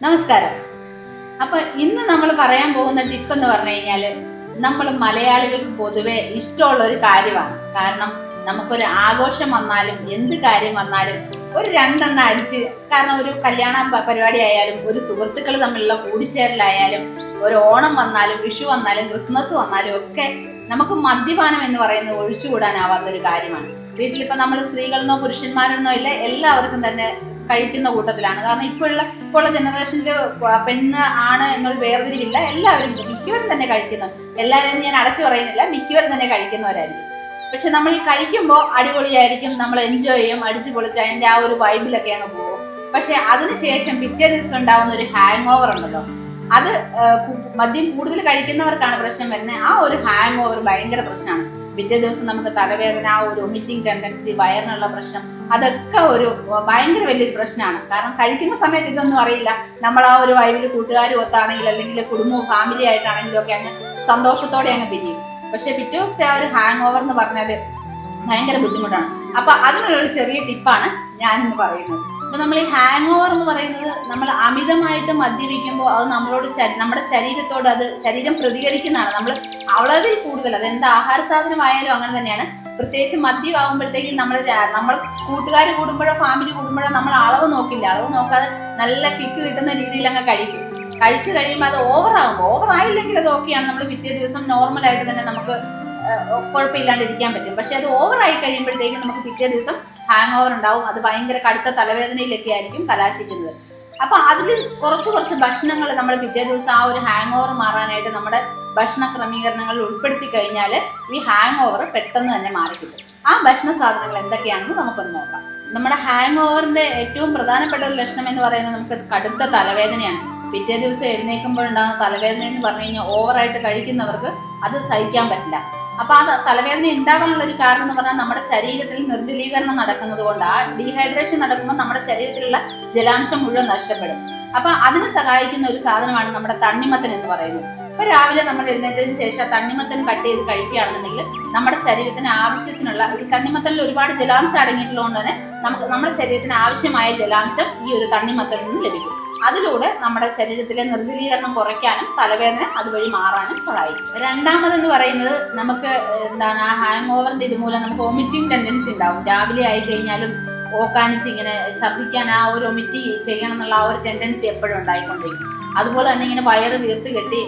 നമസ്കാരം. അപ്പൊ ഇന്ന് നമ്മൾ പറയാൻ പോകുന്ന ടിപ്പ് എന്ന് പറഞ്ഞു കഴിഞ്ഞാൽ നമ്മൾ മലയാളികൾക്ക് പൊതുവെ ഇഷ്ടമുള്ള ഒരു കാര്യമാണ്. കാരണം നമുക്കൊരു ആഘോഷം വന്നാലും എന്ത് കാര്യം വന്നാലും ഒരു രണ്ടെണ്ണം അടിച്ച് കാരണം ഒരു കല്യാണ പരിപാടി ആയാലും ഒരു സുഹൃത്തുക്കൾ തമ്മിലുള്ള കൂടിച്ചേരലായാലും ഒരു ഓണം വന്നാലും വിഷു വന്നാലും ക്രിസ്മസ് വന്നാലും ഒക്കെ നമുക്ക് മദ്യപാനം എന്ന് പറയുന്നത് ഒഴിച്ചുകൂടാനാവാത്ത ഒരു കാര്യമാണ്. വീട്ടിലിപ്പോൾ നമ്മൾ സ്ത്രീകളെന്നോ പുരുഷന്മാരെന്നോ ഇല്ല എല്ലാവർക്കും തന്നെ കഴിക്കുന്ന കൂട്ടത്തിലാണ്. കാരണം ഇപ്പോഴുള്ള ഇപ്പോഴുള്ള ജനറേഷനിൽ പെണ്ണ് ആണ് എന്നൊരു വേർതിരിവില്ല. എല്ലാവരും മിക്കവരും തന്നെ കഴിക്കുന്നു. എല്ലാവരെയും ഞാൻ അടച്ചു പറയുന്നില്ല. മിക്കവരും തന്നെ കഴിക്കുന്നവരായിരിക്കും. പക്ഷെ നമ്മൾ ഈ കഴിക്കുമ്പോൾ അടിപൊളിയായിരിക്കും. നമ്മൾ എൻജോയ് ചെയ്യും. അടിച്ചു പൊളിച്ച് അതിന്റെ ആ ഒരു വൈബിലൊക്കെ അങ്ങ് പോകും. പക്ഷെ അതിനുശേഷം പിറ്റേ ദിവസം ഉണ്ടാവുന്ന ഒരു ഹാങ് ഓവർ ഉണ്ടല്ലോ. അത് മദ്യം കൂടുതൽ കഴിക്കുന്നവർക്കാണ് പ്രശ്നം വരുന്നത്. ആ ഒരു ഹാങ് ഓവർ ഭയങ്കര പ്രശ്നമാണ്. പിറ്റേ ദിവസം നമുക്ക് തലവേദന ആ ഒരു ഒമിറ്റിംഗ് ടെൻഡൻസി വയറിനുള്ള പ്രശ്നം അതൊക്കെ ഒരു ഭയങ്കര വലിയൊരു പ്രശ്നമാണ്. കാരണം കഴിക്കുന്ന സമയത്ത് ഇതൊന്നും അറിയില്ല. നമ്മൾ ആ ഒരു വൈവിൽ കൂട്ടുകാരും ഒത്താണെങ്കിൽ അല്ലെങ്കിൽ കുടുംബവും ഫാമിലി ആയിട്ടാണെങ്കിലും ഒക്കെ അങ്ങ് സന്തോഷത്തോടെ അങ്ങ് പിരിയും. പക്ഷെ പിറ്റേ ദിവസത്തെ ആ ഒരു ഹാങ് ഓവർ എന്ന് പറഞ്ഞാൽ ഭയങ്കര ബുദ്ധിമുട്ടാണ്. അപ്പൊ അതിനുള്ളൊരു ചെറിയ ടിപ്പാണ് ഞാനിന്ന് പറയുന്നത്. അപ്പൊ നമ്മൾ ഈ ഹാങ് ഓവർ എന്ന് പറയുന്നത് നമ്മൾ അമിതമായിട്ട് മദ്യപിക്കുമ്പോൾ അത് നമ്മളോട് നമ്മുടെ ശരീരത്തോട് അത് ശരീരം പ്രതികരിക്കുന്നതാണ്. നമ്മൾ അളവിൽ കൂടുതൽ അത് എന്ത് ആഹാര സാധനമായാലും അങ്ങനെ തന്നെയാണ്. പ്രത്യേകിച്ച് മദ്യമാകുമ്പോഴത്തേക്കും നമ്മൾ നമ്മൾ കൂട്ടുകാർ കൂടുമ്പോഴോ ഫാമിലി കൂടുമ്പോഴോ നമ്മൾ അളവ് നോക്കില്ല. അളവ് നോക്കാതെ നല്ല കിക്ക് കിട്ടുന്ന രീതിയിൽ അങ്ങ് കഴിക്കും. കഴിച്ചു കഴിയുമ്പോൾ അത് ഓവർ ഓവറായില്ലെങ്കിൽ അത് ഓക്കെയാണ് നമ്മൾ പിറ്റേ ദിവസം നോർമലായിട്ട് തന്നെ നമുക്ക് കുഴപ്പമില്ലാണ്ടിരിക്കാൻ പറ്റും. പക്ഷെ അത് ഓവറായി കഴിയുമ്പോഴത്തേക്കും നമുക്ക് പിറ്റേ ദിവസം ഹാങ് ഓവർ ഉണ്ടാവും. അത് ഭയങ്കര കടുത്ത തലവേദനയിലൊക്കെ ആയിരിക്കും കലാശിക്കുന്നത്. അപ്പൊ അതിൽ കുറച്ച് കുറച്ച് ഭക്ഷണങ്ങൾ നമ്മൾ പിറ്റേ ദിവസം ആ ഒരു ഹാങ് ഓവർ മാറാനായിട്ട് നമ്മുടെ ഭക്ഷണ ക്രമീകരണങ്ങളിൽ ഉൾപ്പെടുത്തി കഴിഞ്ഞാൽ ഈ ഹാങ് ഓവർ പെട്ടെന്ന് തന്നെ മാറിക്കിട്ടും. ആ ഭക്ഷണ സാധനങ്ങൾ എന്തൊക്കെയാണെന്ന് നമുക്കൊന്ന് നോക്കാം. നമ്മുടെ ഹാങ് ഓവറിന്റെ ഏറ്റവും പ്രധാനപ്പെട്ട ഒരു ലക്ഷണം എന്ന് പറയുന്നത് നമുക്ക് കടുത്ത തലവേദനയാണ്. പിറ്റേ ദിവസം എഴുന്നേൽക്കുമ്പോൾ ഉണ്ടാകുന്ന തലവേദന എന്ന് പറഞ്ഞു കഴിഞ്ഞാൽ ഓവറായിട്ട് കഴിക്കുന്നവർക്ക് അത് സഹിക്കാൻ പറ്റില്ല. അപ്പൊ ആ തലവേദന ഉണ്ടാകാനുള്ള ഒരു കാരണം എന്ന് പറഞ്ഞാൽ നമ്മുടെ ശരീരത്തിൽ നിർജലീകരണം നടക്കുന്നത് കൊണ്ട് ആ ഡീഹൈഡ്രേഷൻ നടക്കുമ്പോൾ നമ്മുടെ ശരീരത്തിലുള്ള ജലാംശം മുഴുവൻ നഷ്ടപ്പെടും. അപ്പൊ അതിന് സഹായിക്കുന്ന ഒരു സാധനമാണ് നമ്മുടെ തണ്ണിമത്തൻ എന്ന് പറയുന്നത്. ഇപ്പൊ രാവിലെ നമ്മൾ എഴുന്നേറ്റതിന് ശേഷം തണ്ണിമത്തൻ കട്ട് ചെയ്ത് കഴിക്കുകയാണെന്നുണ്ടെങ്കിൽ നമ്മുടെ ശരീരത്തിന് ആവശ്യത്തിനുള്ള ഒരു തണ്ണിമത്തനിൽ ഒരുപാട് ജലാംശം അടങ്ങിയിട്ടുള്ളതുകൊണ്ട് തന്നെ നമുക്ക് നമ്മുടെ ശരീരത്തിന് ആവശ്യമായ ജലാംശം ഈ ഒരു തണ്ണിമത്തനിൽ നിന്ന് ലഭിക്കും. അതിലൂടെ നമ്മുടെ ശരീരത്തിലെ നിർജലീകരണം കുറയ്ക്കാനും തലവേദന അതുവഴി മാറാനും സഹായിക്കും. രണ്ടാമതെന്ന് പറയുന്നത് നമുക്ക് എന്താണ് ആ ഹാങ് ഓവറിന്റെ ഇതുമൂലം നമുക്ക് ഒമിറ്റിംഗ് ടെൻഡൻസി ഉണ്ടാവും. രാവിലെ ആയി കഴിഞ്ഞാലും ഓക്കാനിച്ച് ഇങ്ങനെ ഛർദ്ദിക്കാൻ ആ ഒരു ഒമിറ്റ് ചെയ്യണം എന്നുള്ള ആ ഒരു ടെൻഡൻസി എപ്പോഴും ഉണ്ടായിക്കൊണ്ടിരിക്കും. അതുപോലെ തന്നെ ഇങ്ങനെ വയറ് വീർത്ത് കെട്ടി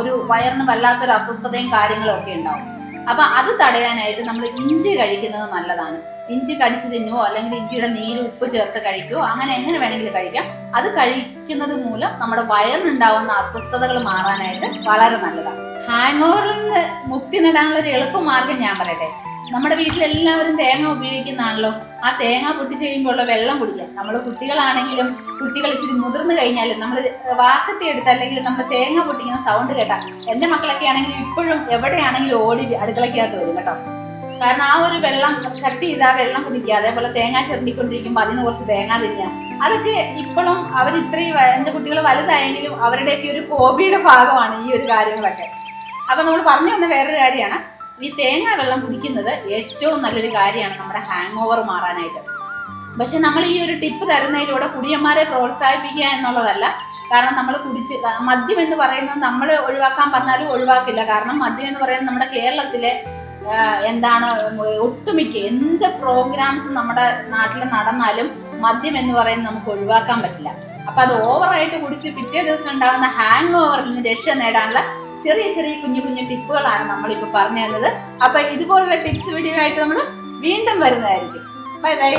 ഒരു വയറിന് വല്ലാത്തൊരു അസ്വസ്ഥതയും കാര്യങ്ങളും ഒക്കെ ഉണ്ടാവും. അപ്പൊ അത് തടയാനായിട്ട് നമ്മൾ ഇഞ്ചി കഴിക്കുന്നത് നല്ലതാണ്. ഇഞ്ചി കടിച്ചു തിന്നുവോ അല്ലെങ്കിൽ ഇഞ്ചിയുടെ നീര് ഉപ്പ് ചേർത്ത് കഴിക്കുവോ അങ്ങനെ എങ്ങനെ വേണമെങ്കിലും കഴിക്കാം. അത് കഴിക്കുന്നത് മൂലം നമ്മുടെ വയറിനുണ്ടാവുന്ന അസ്വസ്ഥതകൾ മാറാനായിട്ട് വളരെ നല്ലതാണ്. ഹാങ് ഓവറിൽ നിന്ന് മുക്തി നേടാനുള്ള ഒരു എളുപ്പ മാർഗം ഞാൻ പറയട്ടെ. നമ്മുടെ വീട്ടിലെല്ലാവരും തേങ്ങ ഉപയോഗിക്കുന്നതാണല്ലോ. ആ തേങ്ങ പൊട്ടി ചെയ്യുമ്പോഴുള്ള വെള്ളം കുടിക്കാം. നമ്മൾ കുട്ടികളാണെങ്കിലും കുട്ടികൾ ഇച്ചിരി മുതിർന്നു കഴിഞ്ഞാൽ നമ്മൾ വാക്കത്തി എടുത്ത് അല്ലെങ്കിൽ നമ്മൾ തേങ്ങ പൊട്ടിക്കുന്ന സൗണ്ട് കേട്ടാൽ എന്റെ മക്കളൊക്കെ ആണെങ്കിലും ഇപ്പോഴും എവിടെയാണെങ്കിലും ഓടി അടുക്കളയ്ക്കകത്ത് വരും കേട്ടോ. കാരണം ആ ഒരു വെള്ളം കട്ട് ചെയ്ത് ആ വെള്ളം കുടിക്കുക അതേപോലെ തേങ്ങ ചെറുണ്ടിക്കൊണ്ടിരിക്കുമ്പോൾ അതിന് കുറച്ച് തേങ്ങ തിന്നുക. അതൊക്കെ ഇപ്പോഴും അവർ ഇത്രയും എന്റെ കുട്ടികൾ വലുതായെങ്കിലും അവരുടെയൊക്കെ ഒരു ഹോബിയുടെ ഭാഗമാണ് ഈ ഒരു കാര്യങ്ങളൊക്കെ. അപ്പം നമ്മൾ പറഞ്ഞു വന്ന വേറൊരു കാര്യമാണ് ഈ തേങ്ങ വെള്ളം കുടിക്കുന്നത് ഏറ്റവും നല്ലൊരു കാര്യമാണ് നമ്മുടെ ഹാങ് ഓവർ മാറാനായിട്ട്. പക്ഷെ നമ്മൾ ഈ ഒരു ടിപ്പ് തരുന്നതിലൂടെ കുടിയന്മാരെ പ്രോത്സാഹിപ്പിക്കുക എന്നുള്ളതല്ല. കാരണം നമ്മൾ കുടിച്ച് മദ്യം എന്ന് പറയുന്നത് നമ്മൾ ഒഴിവാക്കാൻ പറഞ്ഞാലും ഒഴിവാക്കില്ല. കാരണം മദ്യം എന്ന് പറയുന്നത് നമ്മുടെ കേരളത്തിലെ എന്താണ് ഒട്ടുമിക്ക എന്ത് പ്രോഗ്രാംസ് നമ്മുടെ നാട്ടിൽ നടന്നാലും മദ്യം എന്ന് പറയുന്നത് നമുക്ക് ഒഴിവാക്കാൻ പറ്റില്ല. അപ്പൊ അത് ഓവറായിട്ട് കുടിച്ച് പിറ്റേ ദിവസം ഉണ്ടാകുന്ന ഹാങ് ഓവറിൽ നിന്ന് രക്ഷ നേടാനുള്ള ചെറിയ ചെറിയ കുഞ്ഞു കുഞ്ഞു ടിപ്പുകളാണ് നമ്മളിപ്പോൾ പറഞ്ഞു തന്നത് അപ്പൊ ഇതുപോലുള്ള ടിപ്സ് വീഡിയോ ആയിട്ട് നമ്മൾ വീണ്ടും വരുന്നതായിരിക്കും. Bye bye